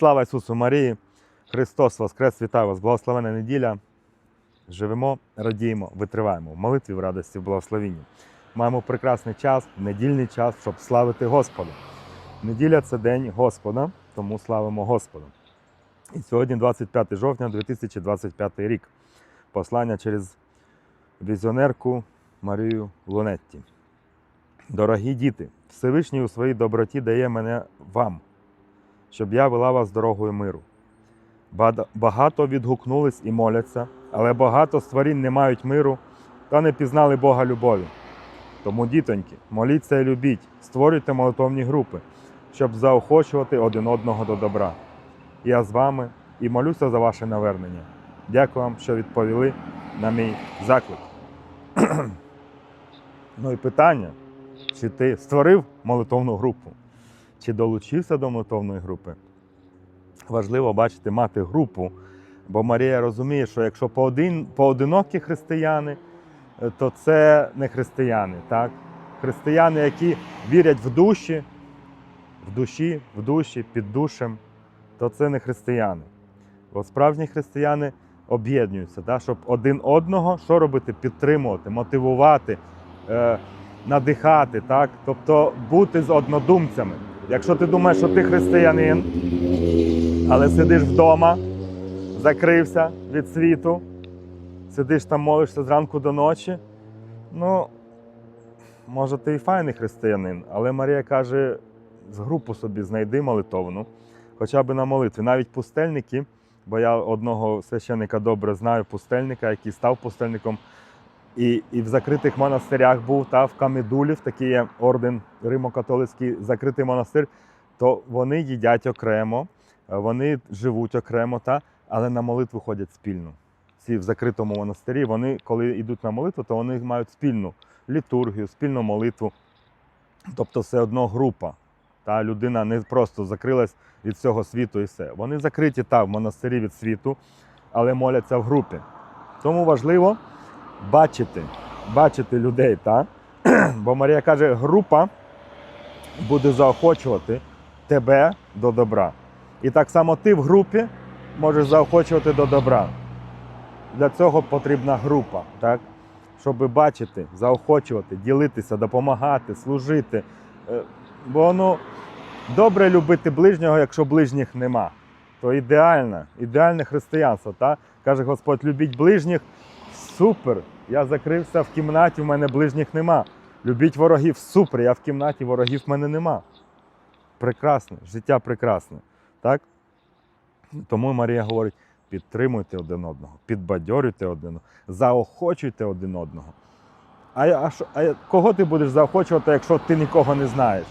Слава Ісусу Марії! Христос Воскрес! Вітаю вас! Благословена неділя! Живемо, радіємо, витриваємо в молитві, в радості, в благословінні. Маємо прекрасний час, недільний час, щоб славити Господа. Неділя це день Господа, тому славимо Господа. І сьогодні 25 жовтня 2025 рік. Послання через візіонерку Марію Лунетті. Дорогі діти, Всевишній у своїй доброті дає мене вам, щоб я вела вас дорогою миру. Багато відгукнулись і моляться, але багато створінь не мають миру та не пізнали Бога любові. Тому, дітоньки, моліться і любіть, створюйте молитовні групи, щоб заохочувати один одного до добра. Я з вами і молюся за ваше навернення. Дякую вам, що відповіли на мій заклик. ну і питання: чи ти створив молитовну групу, чи долучився до молитовної групи? Важливо бачити, мати групу, бо Марія розуміє, що якщо поодин, поодинокі християни, е, то це не християни. Так? Християни, які вірять в душі, в душі, в душі, під душем, то це не християни. Бо справжні християни об'єднуються, так? щоб один одного що робити? Підтримувати, мотивувати, е, надихати, так? тобто бути з однодумцями. Якщо ти думаєш, що ти християнин, але сидиш вдома, закрився від світу, сидиш там, молишся зранку до ночі. Ну, може, ти і файний християнин, але Марія каже: з групу собі знайди молитовну, хоча б на молитві. Навіть пустельники, бо я одного священника добре знаю, пустельника, який став пустельником. І, і в закритих монастирях був, та в Камедулів, такий є орден Римо-католицький закритий монастир, то вони їдять окремо, е, вони живуть окремо, та, але на молитву ходять спільно. Всі в закритому монастирі, вони, коли йдуть на молитву, то вони мають спільну літургію, спільну молитву. Тобто все одно група. Та людина не просто закрилась від всього світу і все. Вони закриті та в монастирі від світу, але моляться в групі. Тому важливо бачити, бачити людей, та? бо Марія каже, група буде заохочувати тебе до добра. І так само ти в групі можеш заохочувати до добра. Для цього потрібна група, так? щоб бачити, заохочувати, ділитися, допомагати, служити. Е, Бо ну, добре любити ближнього, якщо ближніх нема. То ідеально, ідеальне християнство. Так? Каже Господь, любіть ближніх. Супер! Я закрився в кімнаті, в мене ближніх нема. Любіть ворогів, супер, я в кімнаті, ворогів в мене нема. Прекрасне, життя прекрасне. Так? Тому Марія говорить: підтримуйте один одного, підбадьорюйте один одного, заохочуйте один одного. А, а, а кого ти будеш заохочувати, якщо ти нікого не знаєш?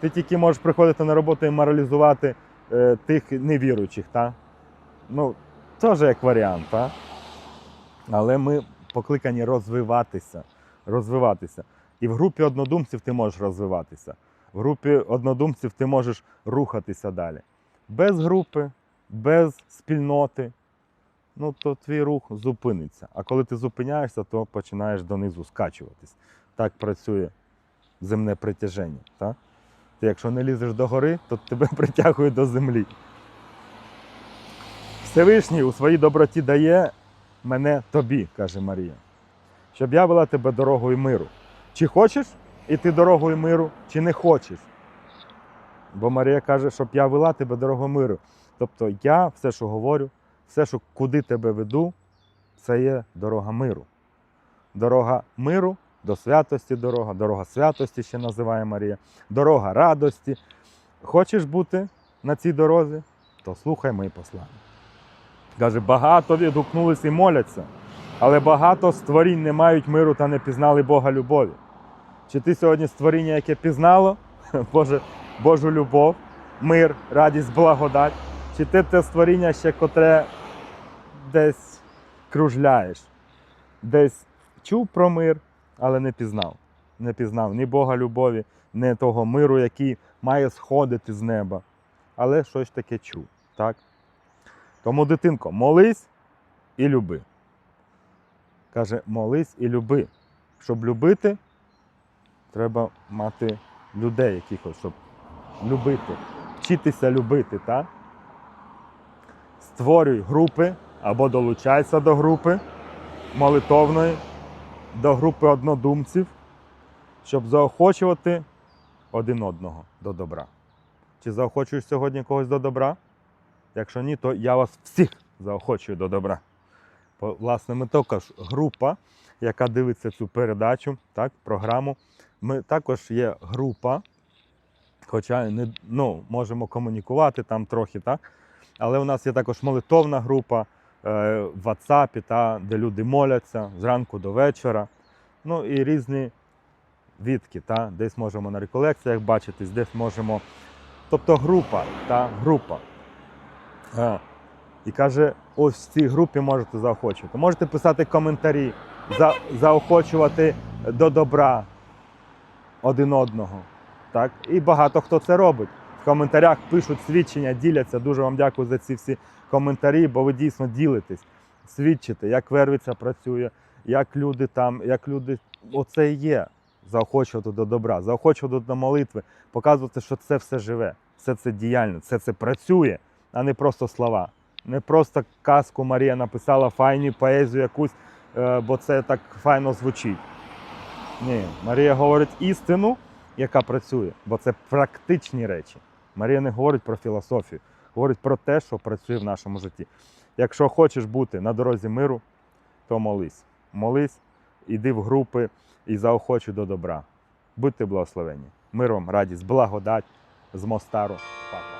Ти тільки можеш приходити на роботу і моралізувати е, тих невіруючих, так? Ну, теж як варіант, так? Але ми покликані розвиватися. розвиватися. І в групі однодумців ти можеш розвиватися. В групі однодумців ти можеш рухатися далі. Без групи, без спільноти, ну то твій рух зупиниться. А коли ти зупиняєшся, то починаєш донизу скачуватись. Так працює земне притяження. Так? Ти якщо не лізеш до гори, то тебе притягує до землі. Всевишній у своїй доброті дає мене тобі, каже Марія, щоб я вела тебе дорогою миру. Чи хочеш іти дорогою миру, чи не хочеш? Бо Марія каже, щоб я вела тебе дорогою миру. Тобто я все, що говорю, все, що куди тебе веду, це є дорога миру. Дорога миру до святості дорога, дорога святості ще називає Марія, дорога радості. Хочеш бути на цій дорозі, то слухай мої послання. Каже, багато відгукнулися і моляться, але багато створінь не мають миру та не пізнали Бога любові. Чи ти сьогодні створіння, яке пізнало Боже, Божу любов, мир, радість, благодать? Чи ти те створіння ще котре десь кружляєш, десь чув про мир, але не пізнав. Не пізнав ні Бога любові, ні того миру, який має сходити з неба. Але щось таке чув. Так? Тому, дитинко, молись і люби. Каже, молись і люби. Щоб любити, треба мати людей якихось, щоб любити. вчитися любити, так? Створюй групи або долучайся до групи молитовної, до групи однодумців, щоб заохочувати один одного до добра. Чи заохочуєш сьогодні когось до добра? Якщо ні, то я вас всіх заохочую до добра. По- Власне, ми також група, яка дивиться цю передачу, так, програму. Ми також є група, хоча не ну, можемо комунікувати там трохи, так? але у нас є також молитовна група е, в WhatsApp, та, де люди моляться зранку до вечора. Ну і різні відки. Та? Десь можемо на реколекціях бачитись, десь можемо. Тобто група, та, група. І каже, ось в цій групі можете заохочувати. Можете писати коментарі, за, заохочувати до добра один одного. Так? І багато хто це робить. В коментарях пишуть свідчення, діляться. Дуже вам дякую за ці всі коментарі, бо ви дійсно ділитесь, свідчите, як Вервиця працює, як люди там, як люди. Оце і є заохочувати до добра, заохочувати до молитви, показувати, що це все живе, все це діяльне, все це працює, а не просто слова. Не просто казку Марія написала файні поезію якусь, е, бо це так файно звучить. Ні, Марія говорить істину, яка працює, бо це практичні речі. Марія не говорить про філософію, говорить про те, що працює в нашому житті. Якщо хочеш бути на дорозі миру, то молись. Молись, іди в групи і заохочуй до добра. Будьте благословені. Мир вам, радість, благодать з Мостару. Папа.